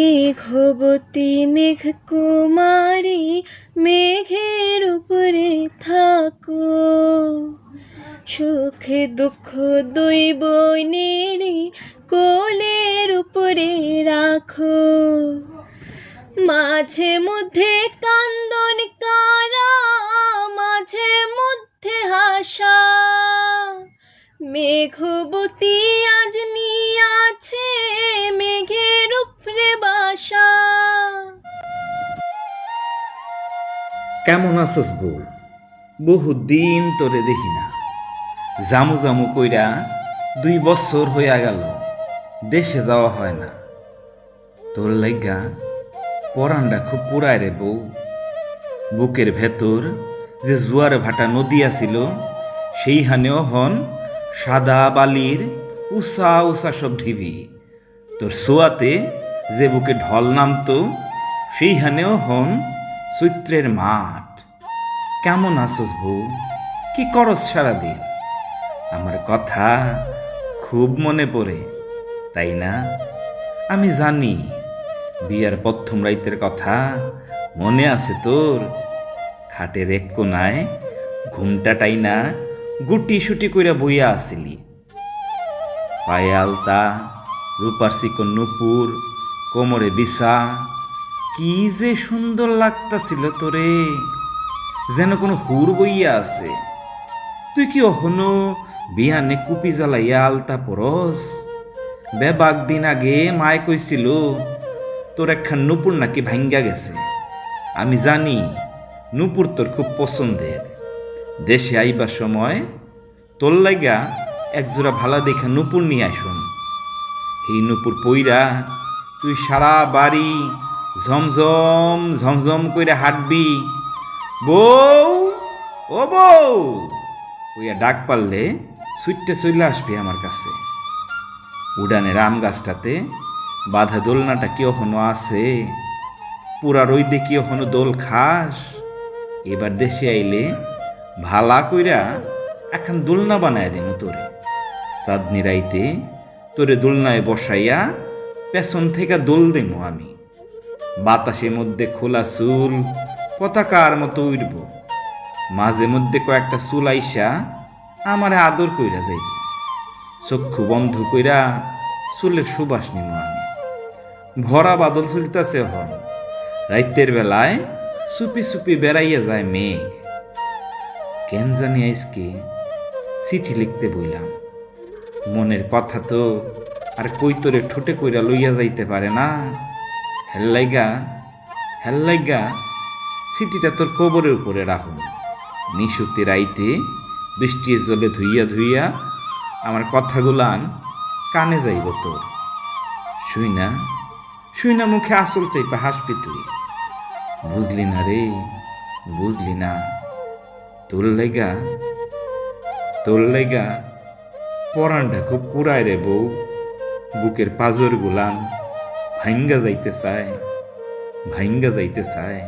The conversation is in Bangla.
মেঘবতী মেঘ কুমারী, মেঘের উপরে থাকো। সুখ দুঃখ দুই বইনেরই কোলের উপরে রাখো। মাঝে মধ্যে কান্দন কারা, মাঝে মধ্যে হাসা। মেঘবতী কেমন আছস বল বহুদিন তোরে দেখি না। জামু জামু কইরা দুই বছর হইয়া গেল, দেশে যাওয়া হয় না। তোর লাইগা পরানটা খুব পুরায় রে বউ। বুকের ভেতর যে জুয়ার ভাটা নদী আছিল, সেইখানেও হন সাদা বালির উষা উষা সব ঢিবি। তোর সোয়াতে যে বুকে ঢল নামতো, সেইখানেও হন চৈত্রের মাঠ। কেমন আছোস বউ? কি করস সারাদিন? আমার কথা খুব মনে পড়ে, তাই না? আমি জানি, বিয়ার প্রথম রাইতের কথা মনে আছে তোর। খাটের এক কোনায় ঘুমটাটাই না গুটি সুটি কইরা বইয়া আসিলি। পায়ে আলতা, রূপার চিকন নুপুর, কোমরে বিছা কি যে সুন্দর লাগতাছিল তোরে। যেন কোনো হুর বইয়া আছে। তুই কি অহনো বিহানে কুপি জ্বালাইয়া আলতা পরস? বেবাক দিন আগে মায় কইছিল, তোর একখান নুপুর নাকি ভাঙ্গা গেছে। আমি জানি নুপুর তোর খুব পছন্দের। দেশে আইবার সময় তোর লাইগা একজোড়া ভালা দেখা নুপুর নিয়ে আসুন। এই নুপুর পইরা তুই সারা বাড়ি ঝমঝম ঝমঝম কইরা হাঁটবি। বউ, ও বউ ওইয়া ডাক পারলে সুইটটা চলে আসবি আমার কাছে। উডানের আম গাছটাতে বাধা দোলনাটা কি এখনও আছে? পুরা রইদে কি এখনও দোল খাস? এবার দেশে আইলে ভালা কইরা এখন দোলনা বানায় দিন তোরে। চাঁদনি রাইতে তোরে দোলনায় বসাইয়া পেছন থেকে দোল দেবো আমি। বাতাসের মধ্যে খোলা চুল, পতাকার মতো উঠব মাঝে মধ্যে কয়েকটা চুল আইসা আমারে আদর কইরা যাইব। চক্ষু বন্ধ কইরা চুলের সুবাস নিব আমি। ভরা বাদল চলতেছে হন রাইতের বেলায় সুপি সুপি বেড়াইয়া যায় মেঘ। কেন জানি আইসকে চিঠি লিখতে বইলাম। মনের কথা তো আর কৈতরে ঠোঁটে কইরা লইয়া যাইতে পারে না। হেল্লাইগা হেল্লাইগা চিঠিটা তোর কবরের উপরে রাখুন। নিশুতি রাইতে বৃষ্টির জলে ধুইয়া ধুইয়া আমার কথাগুলান কানে যাইব তোর। শুই না শুই না মুখে আসল চাইপা হাসবি তুই। বুঝলি না রে, বুঝলি না। তোর লেগা তোর লেগা পরানটা খুব পুরায় রে বউ। বুকের পাজর গুলান ভাঙ্গা যাইতে চায় ভাঙ্গা যাইতে চায়।